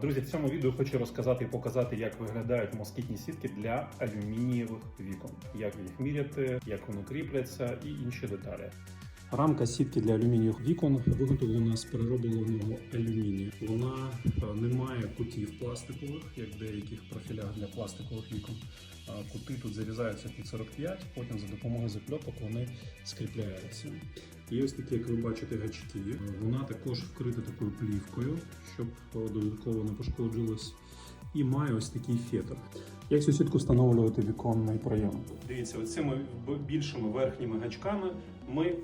Друзі, в цьому відео хочу розказати і показати, як виглядають москітні сітки для алюмінієвих вікон, як їх міряти, як вони кріпляться і інші деталі. Рамка сітки для алюмінієвих вікон виготовлена з переробленого алюмінію. Вона е, не має кутів пластикових, як в деяких профілях для пластикових вікон. Кути тут зарізаються під 45, потім за допомогою закльопок вони скріпляються. Є ось такі, як ви бачите, гачки. Вона також вкрита такою плівкою, щоб е, додатково не пошкоджувалось. І має ось такий фетр. Як цю сітку встановлювати віконний пройом? Дивіться, оцими більшими верхніми гачками ми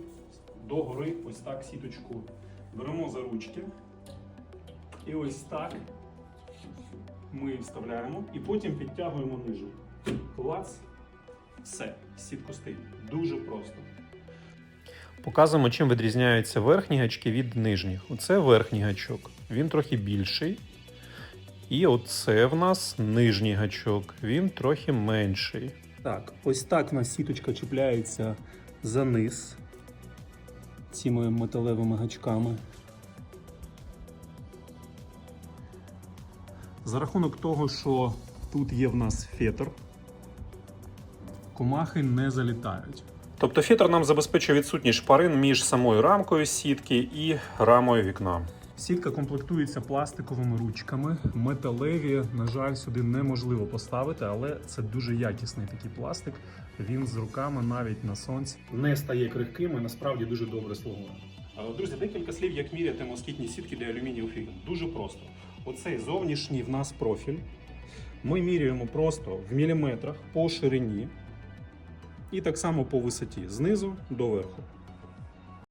догори ось так сіточку беремо за ручки. І ось так ми вставляємо і потім підтягуємо ниже. Клац. Все, сітку стоїть. Дуже просто. Показуємо, чим відрізняються верхні гачки від нижніх. Оце верхній гачок, він трохи більший. І оце в нас нижній гачок, він трохи менший. Так, ось так у нас сіточка чіпляється за низ цими металевими гачками. За рахунок того, що тут є в нас фетр, комахи не залітають. Тобто фітр нам забезпечує відсутність шпарин між самою рамкою сітки і рамою вікна. Сітка комплектується пластиковими ручками. Металеві, на жаль, сюди неможливо поставити, але це дуже якісний такий пластик. Він з руками навіть на сонці не стає крихким і насправді дуже добре слугує. Друзі, декілька слів, як міряти москітні сітки для алюмінієвих вікон. Дуже просто. Оцей зовнішній в нас профіль. Ми міряємо просто в міліметрах по ширині і так само по висоті, знизу до верху.